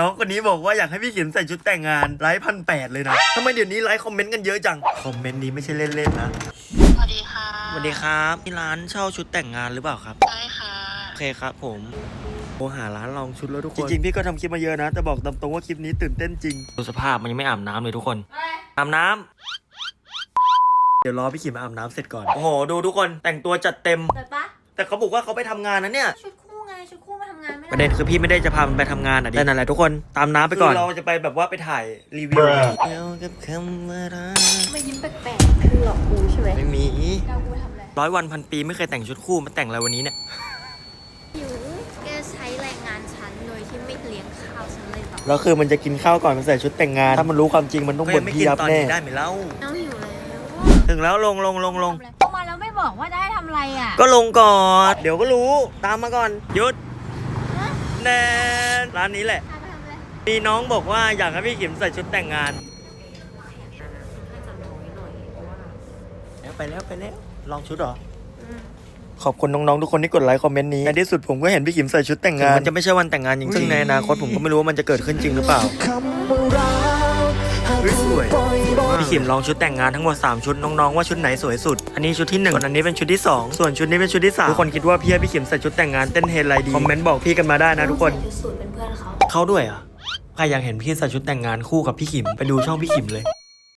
น้องคนนี้บอกว่าอยากให้พี่ขิมใส่ชุดแต่งงานไลฟ์พันแปดเลยนะทำไมเดี๋ยวนี้ไลฟ์คอมเมนต์กันเยอะจัง คอมเมนต์นี้ไม่ใช่เล่นๆนะสวัสดีค่ะสวัสดีครับที่ร้านเช่าชุดแต่งงานหรือเปล่าครับ ใช่ค่ะ โอเคครับผมโทรหาร้านลองชุดแล้วทุกคน จริงๆ พี่ก็ทำคลิปมาเยอะนะ แต่บอกตามตรงว่าคลิปนี้ตื่นเต้นจริง ดูสภาพมันยังไม่อาบน้ำเลยทุกคนอาบน้ำเดี๋ยวรอพี่ขิมอาบน้ำเสร็จก่อน โอ้โห ดูทุกคนแต่งตัวจัดเต็ม แต่ปะแต่เขาบอกว่าเขาไปทำงานนะเนี่ย ชุดคู่ไงชุด ประเด็นคือพี่ไม่ได้จะพามันไปทำงานอะดิแต่นั่นแหละทุกคนตามน้ำไปก่อน เราจะไปแบบว่าไปถ่ายรีวิวแล้วกับคำว่ารักมายิ้มแปลกๆคือหลอกกูใช่ไหมไม่มีเรากูทำอะไรร้อยวันพันปีไม่เคยแต่งชุดคู่มาแต่งอะไรวันนี้เนี่ย หิวแกใช้แรงงานฉันโดยที่ไม่เลี้ยงข้าวฉันเลยหรอแล้วคือมันจะกินข้าวก่อนมันใส่ชุดแต่งงาน ถ้ามันรู้ความจริงมันต้องบ่นพี่ยับแน่ได้ไหมเล่า น้องหิวแล้วถึงแล้วลงลงลงลง ทำไมเราไม่บอกว่าจะให้ทำอะไรอะ ก็ลงก่อน เดี๋ยวก็รู้ ตามมาก่อนหยุด แน่ร้านนี้แหละทำไปทำอะไรมีน้องบอกว่าอยากให้พี่ขิมใส่ชุดแต่งงาน แล้วไปแล้วไปแล้ว ลองชุดเหรอ ขอบคุณน้องๆทุกคนที่กดไลค์คอมเมนต์นี้ ในที่สุดผมก็เห็นพี่ขิมใส่ชุดแต่งงาน มันจะไม่ใช่วันแต่งงานจริงๆซึ่งในอนาคตผมก็ไม่รู้ว่ามันจะเกิดขึ้นจริงหรือเปล่าเฮ้ยสวยพี่ ขิมลองชุดแต่งงานทั้งหมด 3 ชุดน้องๆว่าชุดไหนสวยสุด อันนี้ชุดที่ 1 ส่วนอันนี้เป็นชุดที่ 2 ส่วนชุดนี้เป็นชุดที่3ทุกคนคิดว่าพี่ให้พี่ขิมใส่ชุดแต่งงานเต้นเฮดไลดีคอมเมนต์บอกพี่กันมาได้นะทุกคนสูตรเป็นเพื่อนเขาเขาด้วยเหรอะใครอยากเห็นพี่ใส่ชุดแต่งงานคู่กับพี่ขิมไปดูช่องพี่ขิมเลย